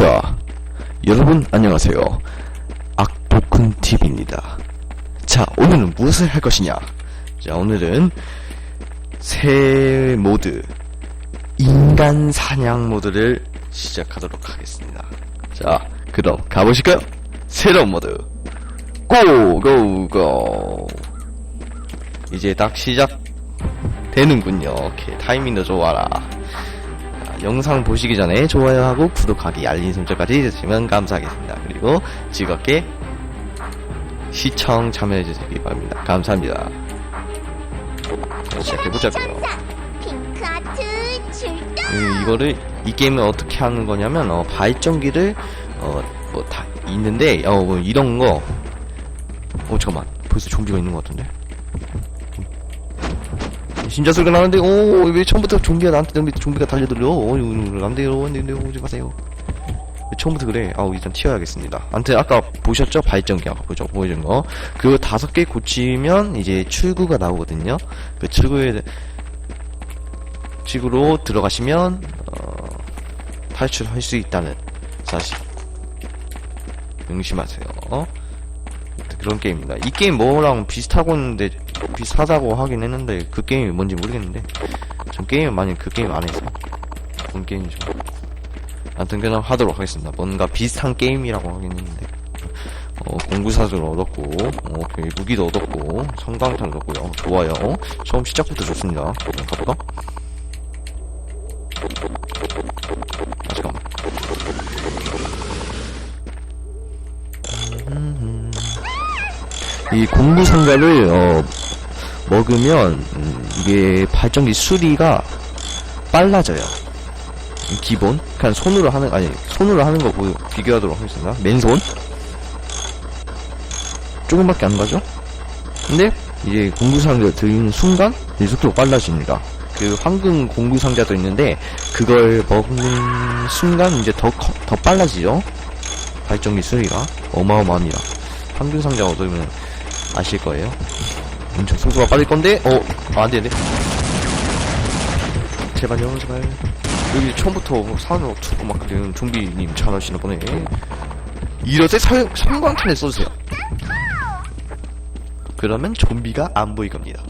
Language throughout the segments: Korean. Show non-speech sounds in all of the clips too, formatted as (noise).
자, 여러분 안녕하세요. 악복훈 TV입니다. 자, 오늘은 무엇을 할 것이냐? 자, 오늘은 새 모드 인간 사냥 모드를 시작하도록 하겠습니다. 자, 그럼 가보실까요? 새로운 모드 고 고 고 이제 딱 시작 되는군요. 오케이, 타이밍도 좋아라. 자, 영상 보시기 전에 좋아요하고 구독하기, 알림 설정까지 해주시면 감사하겠습니다. 그리고 즐겁게 시청 참여해주시기 바랍니다. 감사합니다. 자, 시작해보자고요. 이- 이거를 이 게임을 어떻게 하는 거냐면 어, 발전기를 어 뭐 다 있는데 어 뭐 이런 거. 어 잠깐만 벌써 좀비가 있는 것 같은데. 진짜 소리가 나는데 오왜 처음부터 좀비가 나한테 좀비, 좀비가 달려들려? 어 이거 안 돼요. 안 돼요. 오지 마세요. 왜 처음부터 그래? 아우 일단 튀어야겠습니다. 아무튼 아까 보셨죠? 발전기 아까 보죠? 보여준 거. 그거 다섯 개 고치면 이제 출구가 나오거든요. 그 출구에 식으로 들어가시면 어, 탈출할 수 있다는 사실. 명심하세요. 어? 그런 게임입니다. 이 게임 뭐랑 비슷하고 있는데 비슷하다고 하긴 했는데 그 게임이 뭔지 모르겠는데 전 게임을 많이 그 게임 안 해서 그런 게임이죠. 아무튼 그냥 하도록 하겠습니다. 뭔가 비슷한 게임이라고 하긴 했는데 어, 공구사를 얻었고 어, 무기도 얻었고 성광탄 얻었고요. 좋아요. 처음 시작부터 좋습니다. 그냥 가볼까? 아, 잠깐만. 이 공구 상자를 어, 먹으면 음, 이게 발전기 수리가 빨라져요. 기본 그냥 손으로 하는 아니 손으로 하는 거 보- 비교하도록 하겠습니다. 맨손 조금밖에 안 가죠? 근데 이제 공구 상자 들리는 순간 이 속도가 빨라집니다. 그 황금 공구 상자도 있는데 그걸 먹는 순간 이제 더, 커- 더 빨라지죠. 발전기 수리가 어마어마합니다. 황금 상자 얻으면 아실 거예요. 엄청 속도가 빠를 건데, 어, 아, 안 되네. 제발요, 제발. 여기 처음부터 산으로 투고 막 그래요. 좀비님 잘하시나 보네. 이럴 때 설, 성광탄을 써주세요. 그러면 좀비가 안 보일 겁니다.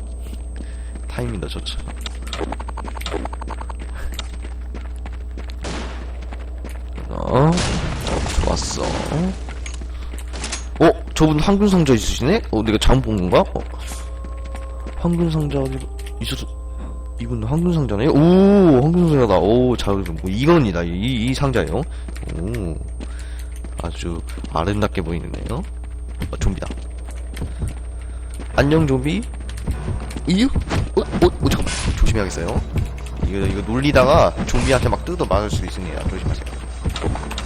타이밍도 좋죠. 어, 어, 좋았어. 어, 저분 황금 상자 있으시네? 어, 내가 잘못 본 건가? 어. 황금 상자 어디 있어서 이분 황금 상자네요? 오, 황금 상자다. 오, 자, 뭐 이건이다. 이, 이 상자요. 오, 아주 아름답게 보이는데요. 어, 좀비다. 안녕 좀비. 이유? 어, 어, 어, 잠깐만. 조심해야겠어요. 이거 이거 놀리다가 좀비한테 막 뜯어 맞을 수 있으니까 조심하세요.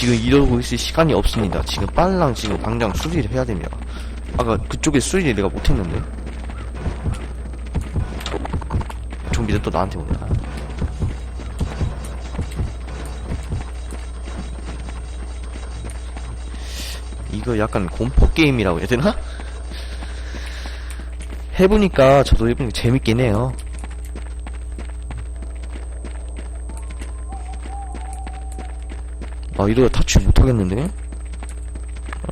지금 이러고 있을 시간이 없습니다. 지금 빨랑 지금 당장 수리를 해야 됩니다. 아까 그쪽에 수리를 내가 못했는데. 좀비들 또 나한테 오네. 이거 약간 공포 게임이라고 해야 되나? 해보니까 저도 해보니까 재밌긴 해요. 아 이러다 탈출 못하겠는데?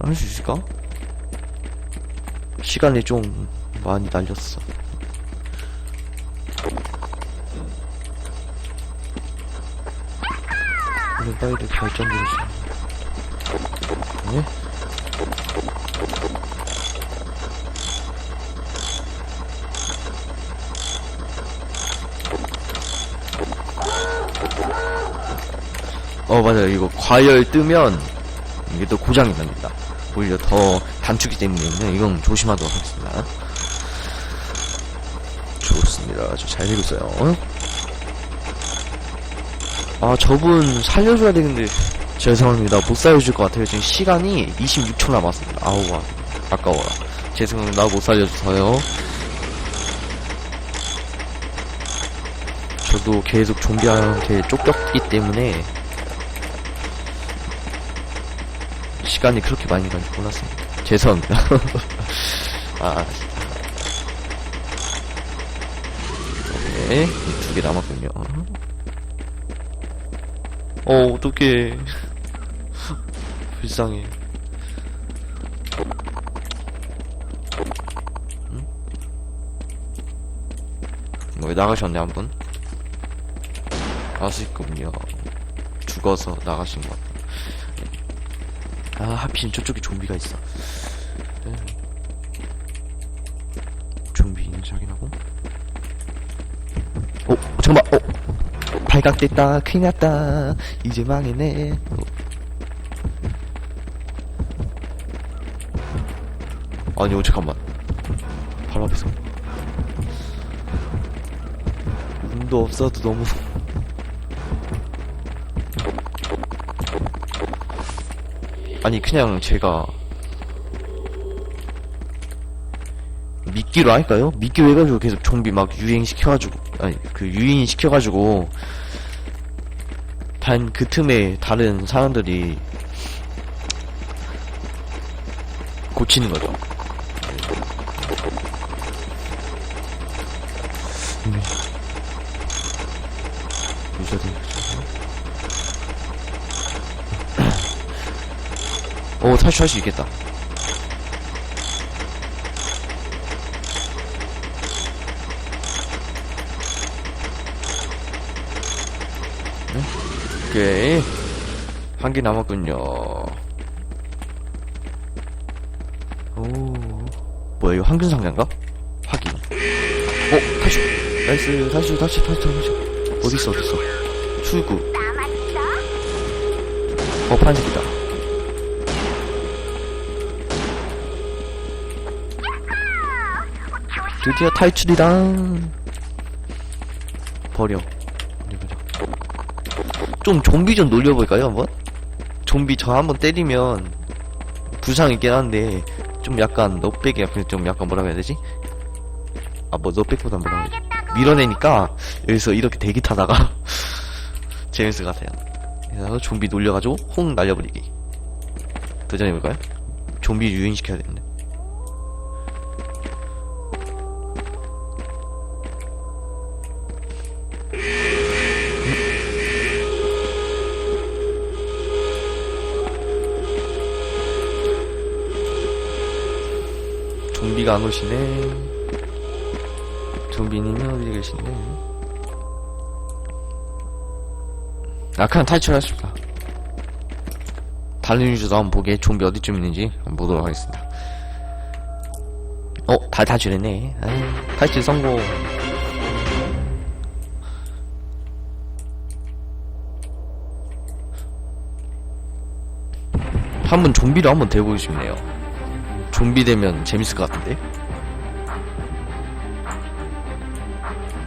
할 수 있을까? 시간이 좀 많이 날렸어. 이거 빨리 발전기를 네? 어 맞아요. 이거 과열 뜨면 이게 또 고장이 납니다. 오히려 더 단축이 때문에 이건 조심하도록 하겠습니다. 좋습니다. 아주 잘 되고 있어요. 아 저분 살려줘야 되는데 죄송합니다. 못 살려줄 것 같아요. 지금 시간이 26초 남았습니다. 아우 아, 아까워라. 죄송합니다. 못 살려줘서요. 저도 계속 좀비한테 쫓겼기 때문에 시간이 그렇게 많이 간지 몰랐습니다. 죄송합니다. (laughs) 아, 오케이. 두 개 남았군요. 어, 어떡해. (laughs) 불쌍해. 응? 왜 나가셨네, 한 분? 아쉽군요. 죽어서 나가신 것 같아. 아, 하필 저쪽에 좀비가 있어. 네. 좀비 있는지 확인하고. 어, 잠깐만, 어. 발각됐다, 큰일 났다. 이제 망했네. 어. 아니, 어, 잠깐만. 바로 앞에서. 운도 없어도 너무. 아니, 그냥 제가. 미끼로 할까요? 미끼로 해가지고 계속 좀비 막 유행시켜가지고, 아니, 그 유인 시켜가지고, 단 그 틈에 다른 사람들이 고치는 거죠. 음. 유저들. 오, 탈출할 수 있겠다. 오케이. 한 개 남았군요. 오. 뭐야, 이거 황금 상자인가? 확인. 어, 탈출. 나이스, 탈출, 탈출, 탈출, 탈출. 어딨어, 어딨어. 출구. 어, 파란색이다. 드디어 탈출이다. 버려. 어디 보자. 좀 좀비 좀 놀려볼까요, 한번? 좀비 저 한번 때리면 부상 있긴 한데 좀 약간 약간 좀 약간 뭐라 해야 되지? 아뭐 넉백보다 뭐라 해야 되지? 밀어내니까 여기서 이렇게 대기 타다가 (laughs) 재밌을 것 같아요. 그래서 좀비 놀려가지고 홍 날려버리기. 도전해볼까요? 좀비 유인시켜야 되는데. 좀비가 안 오시네. 좀비님이 어디 계신데? 아, 그냥 탈출하십시다. 다른 유저도 한번 보게 좀비 어디쯤 있는지 한번 보도록 하겠습니다. 어, 다 탈출했네. 아유, 탈출 성공. 한번 좀비를 한번 돼보고 싶네요. 좀비 되면 재밌을 것 같은데?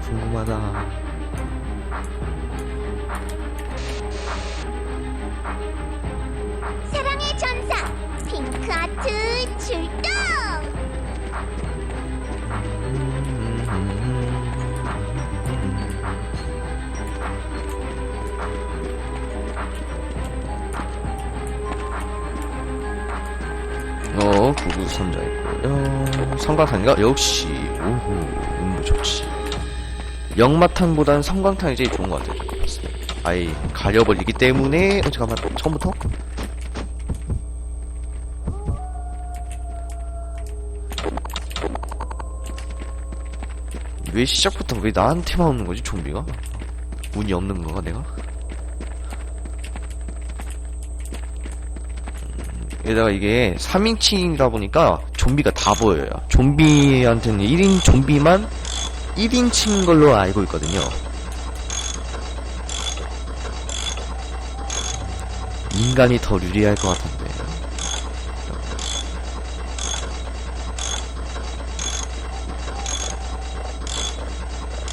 궁금하다. 어, 구구 선자 있고요. 성광탄인가? 역시, 오호, 운도 좋지. 영마탄보단 성광탄이 제일 좋은 것 같아요. 아예 가려버리기 때문에, 어, 잠깐만, 처음부터? 왜 시작부터 왜 나한테만 오는 거지, 좀비가? 운이 없는 거가, 내가? 게다가 이게 3인칭이다 보니까 좀비가 다 보여요. 좀비한테는 1인 좀비만 1인칭인 걸로 알고 있거든요. 인간이 더 유리할 것 같은데.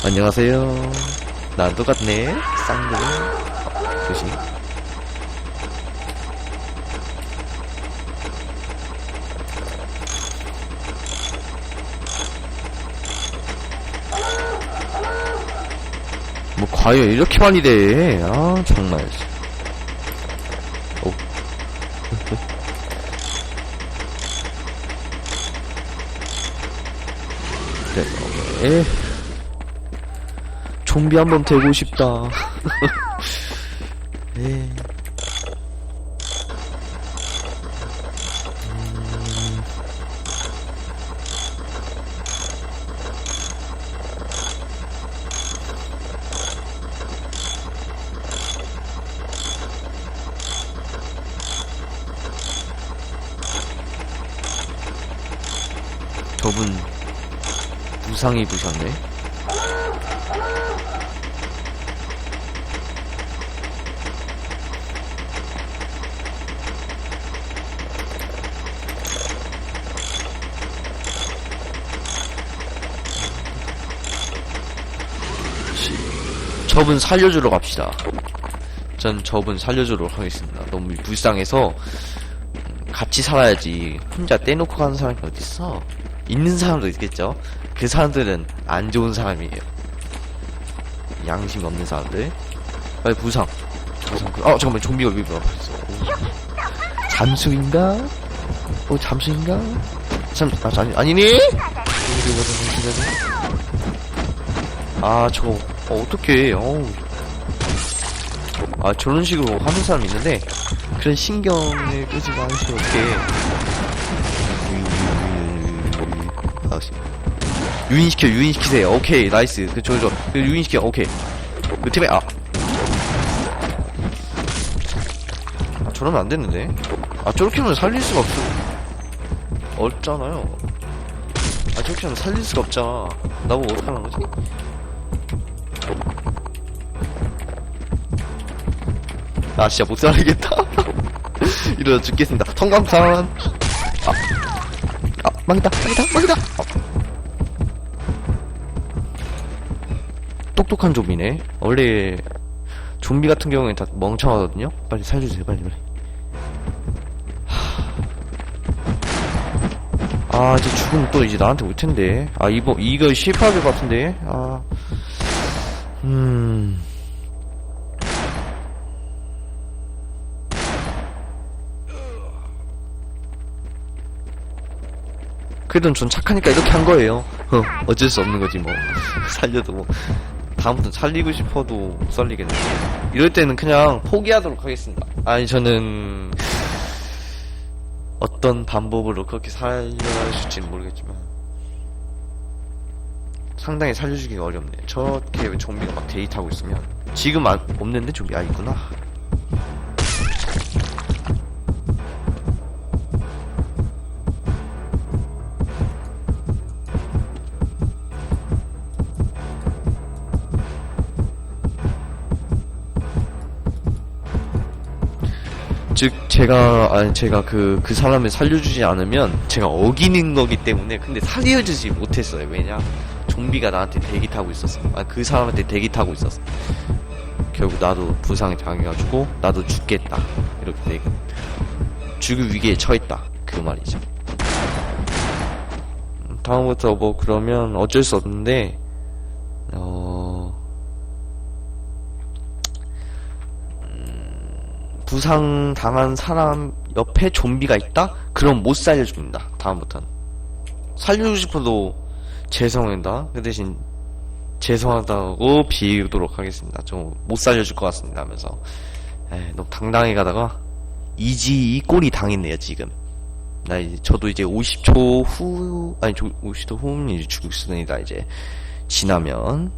안녕하세요. 난 똑같네. 쌍둥이. 어, 조심. 과연 이렇게 많이 돼? 아 정말. 오. (laughs) 네, 오케이. 좀비 한 번 되고 싶다. (laughs) 분 부상 입으셨네. 저분 살려주러 갑시다. 전 저분 살려주러 가겠습니다. 너무 불쌍해서 음, 같이 살아야지. 혼자 떼놓고 가는 사람이 어딨어? 있는 사람도 있겠죠. 그 사람들은 안 좋은 사람이에요. 양심 없는 사람들. 빨리 부상. 부상. 아 잠깐만 좀비가 왜? 오. 잠수인가? 어 잠수인가? 잠, 아, 아니, 아니니? 아, 저거, 어, 어떡해, 어우. 아, 저런 식으로 하는 사람이 있는데, 그런 신경을 끄지 마시고, 이렇게. 유인시켜, 유인시키세요. 오케이, 나이스. 그, 저, 저, 그, 유인시켜, 오케이. 그 팀에, 아. 아, 저러면 안 됐는데. 아, 저렇게 하면 살릴 수가 없어. 없잖아요. 아, 저렇게 하면 살릴 수가 없잖아. 나보고 어떡하는 거지? 아, 진짜 못 살리겠다. (laughs) 이러다 죽겠습니다. 성광탄! 아, 아, 망이다, 망이다, 망이다! 똑똑한 좀비네. 원래, 좀비 같은 경우엔 다 멍청하거든요? 빨리 살려주세요, 빨리, 빨리. 아, 이제 죽으면 또 이제 나한테 올 텐데. 아, 이거, 이거 실패할 것 같은데. 아. 음. 그래도 전 착하니까 이렇게 한 거예요. 어, 어쩔 수 없는 거지, 뭐. (laughs) 살려도 뭐. 다음부터는 살리고 싶어도 못 살리겠네. 이럴 때는 그냥 포기하도록 하겠습니다. 아니, 저는, 어떤 방법으로 그렇게 살려줄지는 모르겠지만 상당히 살려주기가 어렵네 저렇게 좀비가 막 데이트하고 있으면 지금 안, 없는데 좀비 아 있구나 제가 아니 제가 그그 사람을 살려주지 않으면 제가 어기는 거기 때문에 근데 살려주지 못했어요. 왜냐? 좀비가 나한테 대기 타고 있었어. 아그 사람한테 대기 타고 있었어. 결국 나도 부상에 당해가지고 나도 죽겠다. 이렇게 돼. 죽을 위기에 처했다. 그 말이죠. 음, 다음부터 뭐 그러면 어쩔 수 없는데 부상 당한 사람 옆에 좀비가 있다? 그럼 못 살려줍니다. 다음부터는 살려주고 싶어도 죄송합니다. 그 대신 죄송하다고 비우도록 하겠습니다. 좀 못 살려줄 것 같습니다. 하면서 에 너무 당당해 가다가 이지 이 꼴이 당했네요. 지금 나 이제 저도 이제 50초 후 아니 저 50초 후면 이제 죽을 수는이다 이제 지나면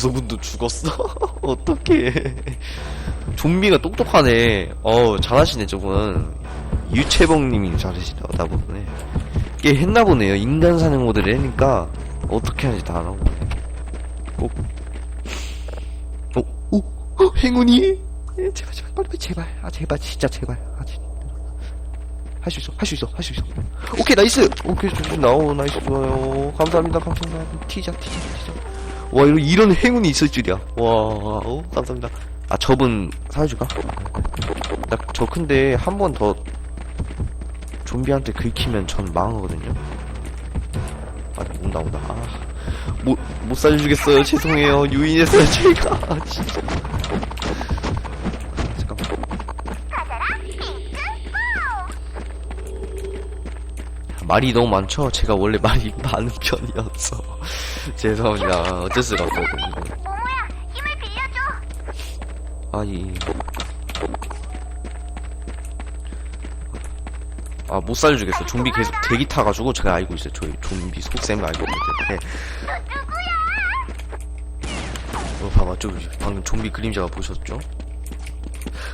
저수분도 죽었어? (laughs) 어떡해. 좀비가 똑똑하네. 어 잘하시네, 저분. 유채봉님이 잘하시다, 보네. 꽤 했나 보네요. 인간 사냥 모드를 하니까, 어떻게 하는지 다 알아. 꼭. 어, 오, 어, 행운이? 예, 제발, 제발, 빨리, 제발. 아, 제발, 진짜, 제발. 아, 진짜. 할 수 있어, 할 수 있어, 할 수 있어. 오케이, 나이스! 오케이, 좋습니다. 오, 나이스, 좋아요. 감사합니다, 감사합니다. 티자, 티자, 티자. 와 이런 이런 행운이 있을 줄이야. 와, 어, 감사합니다. 아 저분 사줄까? 나 저 근데 한 번 더 좀비한테 긁히면 전 망하거든요. 아 온다 온다. 아 못, 못 살려주겠어요. 죄송해요. 유인했어요, 제가. 아, 진짜. 말이 너무 많죠? 제가 원래 말이 (laughs) 많은 편이었어. (laughs) 죄송합니다. 어쩔 수가 없거든요. 모모야, 힘을 빌려줘. 아이. 아, 못 살려주겠어. 좀비 계속 대기 타가지고 제가 알고 있어요. 저희 좀비 속셈을 알고 때문에. 어, 봐봐. 저 방금 좀비 그림자가 보셨죠?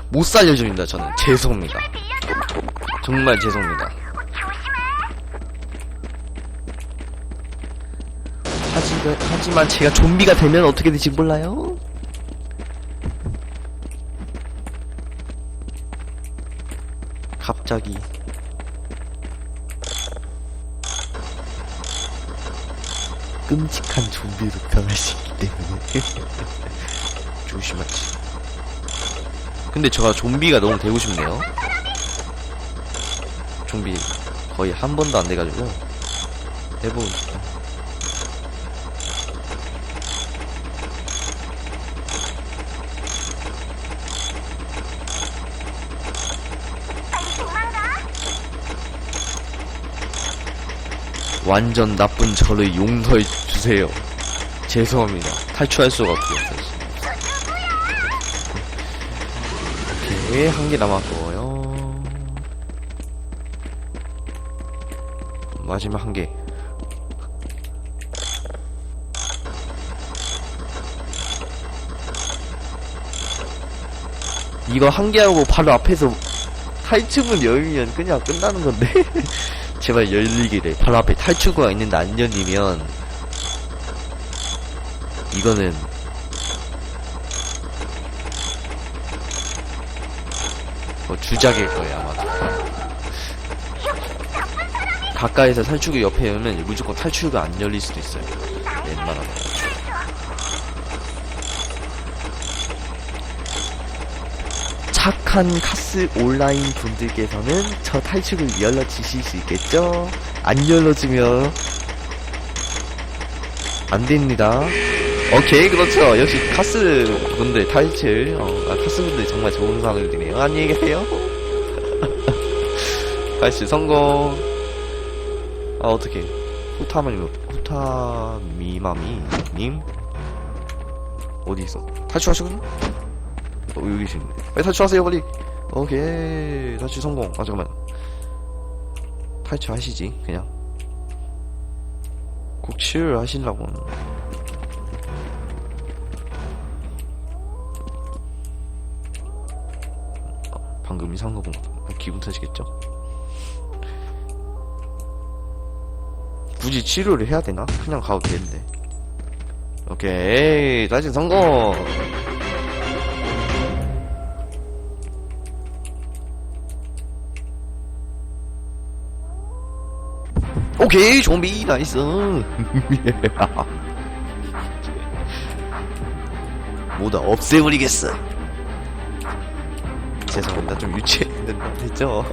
못 살려줍니다, 저는. 죄송합니다. 정말 죄송합니다. 하지만, 하지만 제가 좀비가 되면 어떻게 될지 몰라요? 갑자기. 끔찍한 좀비로 변할 수 있기 때문에. (laughs) 조심하지. 근데 제가 좀비가 너무 되고 싶네요. 좀비 거의 한 번도 안 돼가지고 해보고 싶다 빨리 도망가. 완전 나쁜 저를 용서해 주세요. 죄송합니다. 탈출할 수가 없겠어요. 오케이, 한 개 남았고요. 마지막 한 개. 이거 한 개 하고 바로 앞에서 탈출문 열면 그냥 끝나는 건데. (laughs) 제발 열리기를. 바로 앞에 탈출구가 있는데 안 열리면 이거는 뭐 주작일 거예요 아마. 가까이서 탈출구 옆에 열면 무조건 탈출구가 안 열릴 수도 있어요. 웬만하면. 착한 카스 온라인 분들께서는 저 탈출을 열어주실 수 있겠죠? 안 열어주면 안 됩니다. 오케이, 그렇죠. 역시 카스 분들 탈출, 어, 아, 카스 분들 정말 좋은 사람들이네요. 안녕히 계세요. (laughs) 탈출 성공. 아, 어떻게. 후타마님, 후타미마미님? 어디 있어? 탈출하시거든요? 어, 여기 계시네. 빨리 탈출하세요, 빨리. 오케이. 탈출 성공. 아, 잠깐만. 탈출하시지, 그냥. 꼭 치유를 하시려고. 어, 방금 이상한 거본것 같아. 기분 탓이겠죠? 굳이 치료를 해야 되나? 그냥 가도 되는데. 오케이. 탈출 성공! 오케이 좀비 나이스. (laughs) 모두 없애버리겠어. 죄송합니다. 좀 유치했는데 됐죠.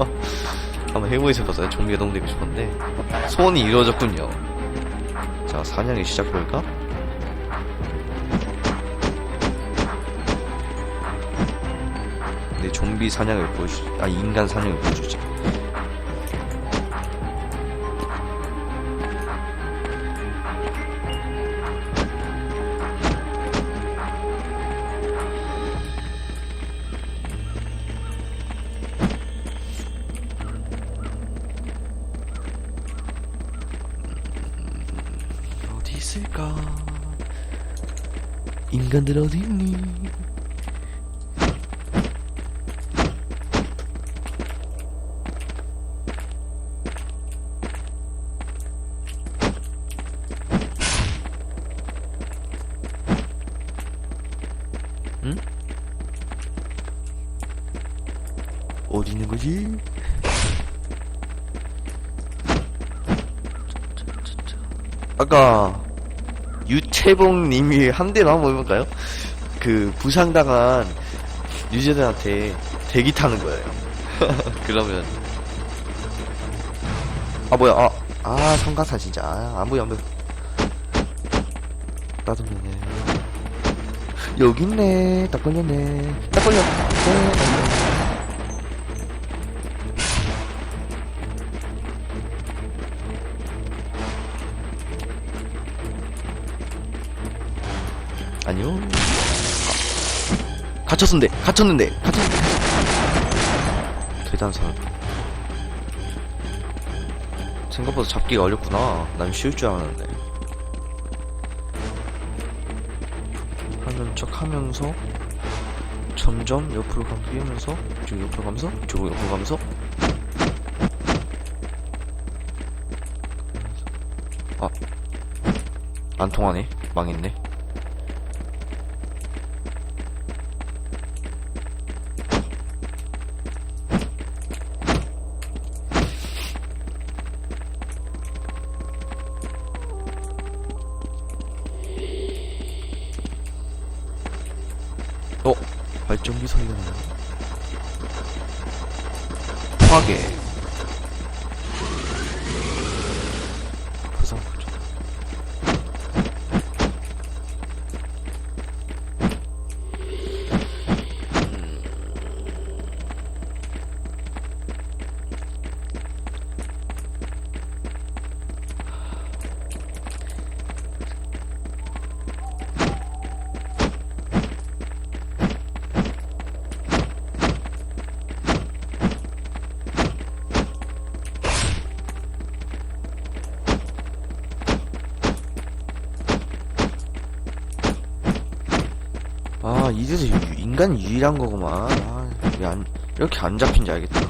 한번 해보고 싶었어요. 좀비가 너무 되고 싶었는데. 소원이 이루어졌군요. 자 사냥이 시작해볼까? 네 좀비 사냥을 보여주지 아 인간 사냥을 보여주지 인간들 어디 있니? 거지? 아까 유채봉님이 한 대로 한번 해볼까요? 그 부상당한 유저들한테 대기 타는 거예요. (laughs) 그러면 아 뭐야 아, 아 성가사 진짜 아, 안 보여 안 보여 따돌리네. 여기 있네. 딱 걸렸네. 딱 걸렸네. 갇혔는데, 갇혔는데, 갇혔는데. 대단사. 생각보다 잡기가 어렵구나. 난 쉬울 줄 알았는데. 하는 척 하면서, 점점 옆으로 가 뛰면서, 이쪽 옆으로 가면서, 이쪽으로 옆으로 가면서. 아. 안 통하네. 망했네. 이래서 유- 인간 유일한 거구만. 아, 이게 안, 이렇게 안 잡힌지 알겠다.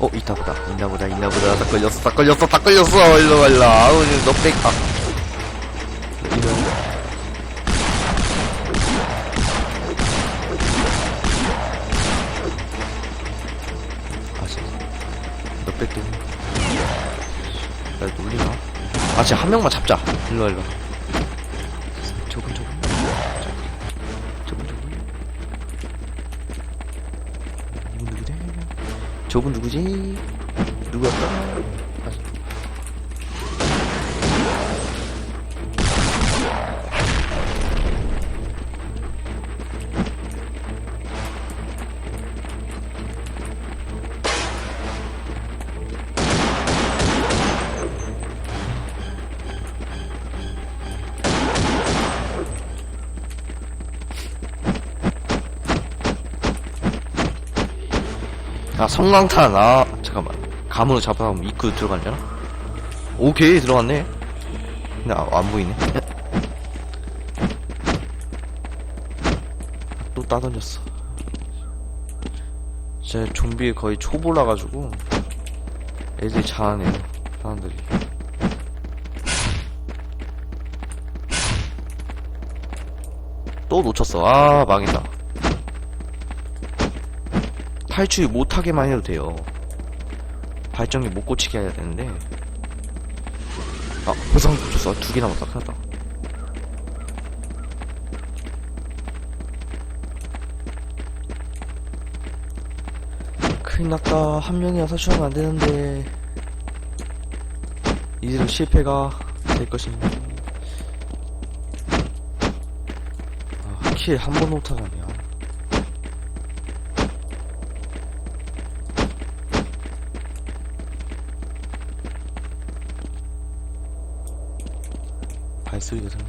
어, 있다 보다. 있나 보다, 있나 보다. 다 걸렸어, 다 걸렸어, 다 걸렸어. 일로 와, 일로 와. 아우, 너 백, 아. 이런. 때문에. 날 놀리나? 아, 진짜 한 명만 잡자. 일로 와, 일로 와. 저분 누구지? 누구였다? 아, 아 성광탄. 아 잠깐만. 감으로 잡아가면 입구 들어가잖아 오케이 들어갔네. 근데 아, 안 보이네. 또 따던졌어. 제 좀비 거의 초보라 가지고 애들이 잘하네요 사람들이. 또 놓쳤어. 아 망했다 탈출 못하게만 해도 돼요. 발전기 못 고치게 해야 되는데. 아, 보상 줬어. 두 개 남았다. 큰일 났다. 큰일 났다. 한 명이나 사출하면 안 되는데. 이대로 실패가 될 것입니다. 아, 킬한 번 못하다니. 발소리가 들려.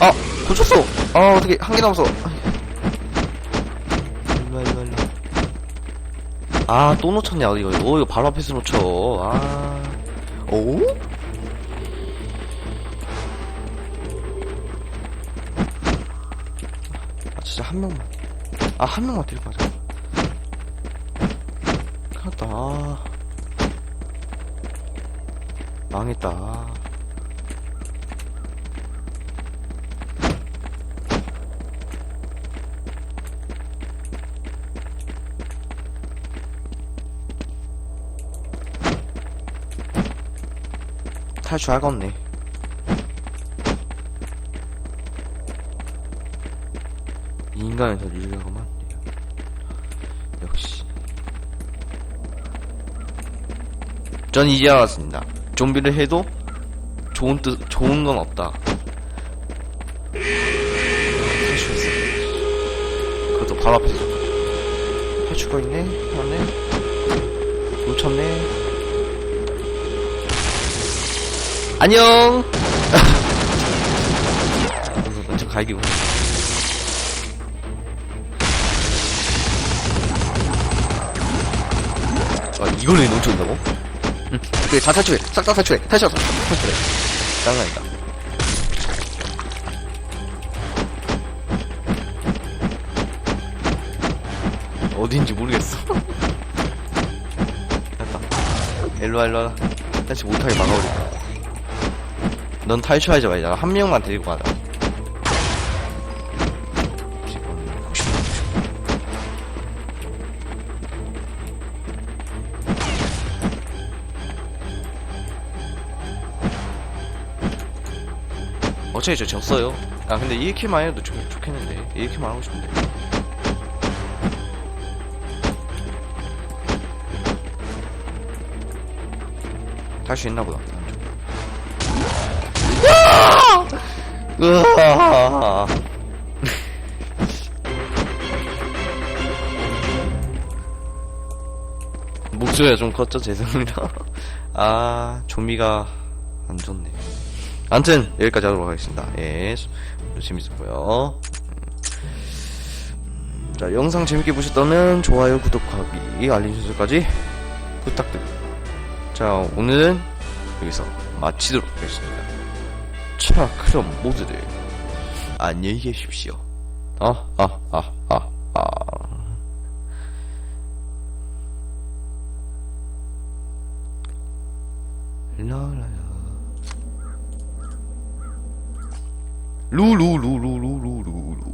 아, 고쳤어! 아, 어떻게, 한 개 남았어. 일로와, 일로와, 일로와. 아, 또 놓쳤냐, 이거. 오, 이거 바로 앞에서 놓쳐. 아. 오? 진짜 한 명만. 아 한 명만 데리고 가자. 큰일났다. 아. 망했다. 탈출할 거 없네 인간은 더 유리하구만. 역시. 전 이제 알았습니다. 좀비를 해도 좋은 뜻, 좋은 건 없다. 그것도 바로 앞에서. 탈출가 있네? 하네? 놓쳤네? 안녕! (laughs) 먼저 갈기고. 이걸 왜 놓쳐온다고? 그래 다 탈출해 싹 다 탈출해 탈출 싹 탈출해 짱난다. 어딘지 모르겠어. (laughs) 됐다. 일로와, 일로와. 탈출 못하게 막아버릴까. 넌 탈출하지 말자. 한 명만 데리고 가자. 어차피 저 졌어요. 아 근데 1킬만 해도 좋, 좋겠는데 1킬만 하고 싶은데. 다시 있나 보다. 으아! 목소리가 좀 컸죠? 죄송합니다. 아, 좀비가 안 좋네. 암튼, 여기까지 하도록 하겠습니다. 예, 재밌었고요 음, 자, 영상 재밌게 보셨다면 좋아요, 구독하기, 알림 설정까지 부탁드립니다. 자, 오늘은 여기서 마치도록 하겠습니다. 자, 그럼 모두들 안녕히 계십시오. 아, 아, 아. 라라라. 루루루루루루루루.